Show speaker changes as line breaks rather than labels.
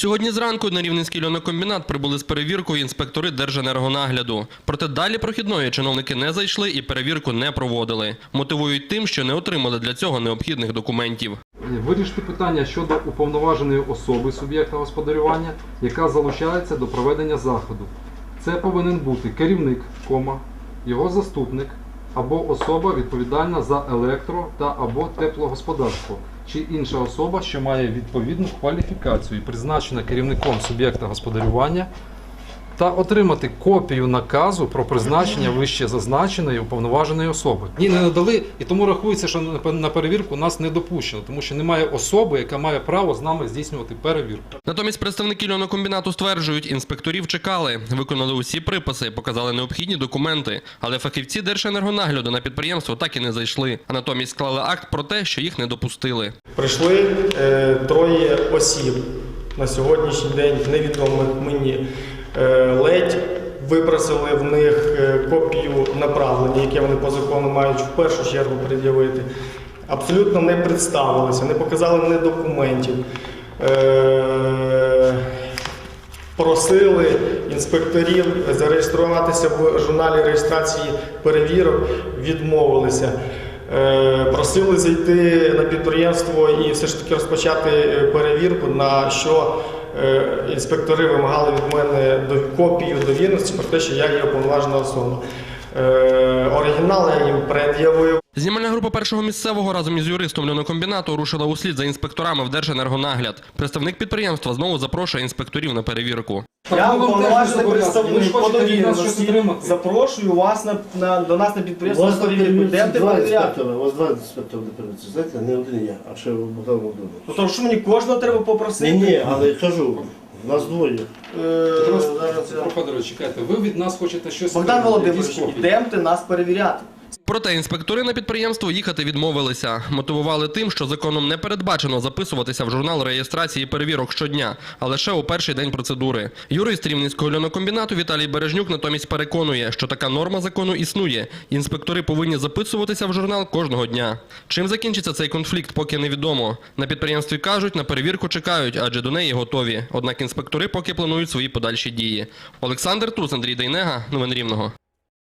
Сьогодні зранку на Рівненський льонокомбінат прибули з перевіркою інспектори Держенергонагляду. Проте далі прохідної чиновники не зайшли і перевірку не проводили. Мотивують тим, що не отримали для цього необхідних документів.
Вирішити питання щодо уповноваженої особи суб'єкта господарювання, яка залучається до проведення заходу. Це повинен бути керівник, кома, його заступник або особа відповідальна за електро та або теплогосподарство, чи інша особа, що має відповідну кваліфікацію і призначена керівником суб'єкта господарювання, та отримати копію наказу про призначення вище зазначеної уповноваженої особи. Ні, не надали, і тому рахується, що на- на перевірку нас не допущено, тому що немає особи, яка має право з нами здійснювати перевірку.
Натомість представники льонокомбінату стверджують, інспекторів чекали, виконали усі приписи, показали необхідні документи. Але фахівці Держенергонагляду на підприємство так і не зайшли, а натомість склали акт про те, що їх не допустили.
Прийшли е, троє осіб на сьогоднішній день невідомих мені. Е, ледь випросили в них е, копію направлення, яке вони по закону мають в першу чергу пред'явити. Абсолютно не представилися, не показали ні документів. Е, Просили інспекторів зареєструватися в журналі реєстрації перевірок, відмовилися. Просили зайти на підприємство і все ж таки розпочати перевірку, на що інспектори вимагали від мене копію довірності про те, що я є уповноважена особа. Е, Оригінал я їм пред'явив.
Знімальна група першого місцевого разом із юристом льонокомбінату рушила услід за інспекторами в Держенергонагляд. Представник підприємства знову запрошує інспекторів на перевірку.
Я
вам теж
уповноважений
не. Ви ж
представник по
хочете від нас щось
довіреності.
отримати.
Запрошую вас на, на, до нас на
У
підприємство
вас два
перевіряти.
інспектора, у вас два інспектори на перевірці. Знаєте, не один я, а ще Богдан Володимирович.
Ну, то що мені кожного треба попросити?
Ні, ні, але кажу, нас двоє.
Е,
Петро
зараз я-
Федорович, чекайте, ви від нас хочете щось
Богдан
отримати,
Володимирович,
якісь копії?
нас перевіряти.
Проте інспектори на підприємство їхати відмовилися. Мотивували тим, що законом не передбачено записуватися в журнал реєстрації перевірок щодня, а лише у перший день процедури. Юрист Рівненського льонокомбінату Віталій Бережнюк натомість переконує, що така норма закону існує. Інспектори повинні записуватися в журнал кожного дня. Чим закінчиться цей конфлікт, поки невідомо. На підприємстві кажуть, на перевірку чекають, адже до неї готові. Однак інспектори поки планують свої подальші дії. Олександр Туз, Андрій Дейнега, новин Рівного.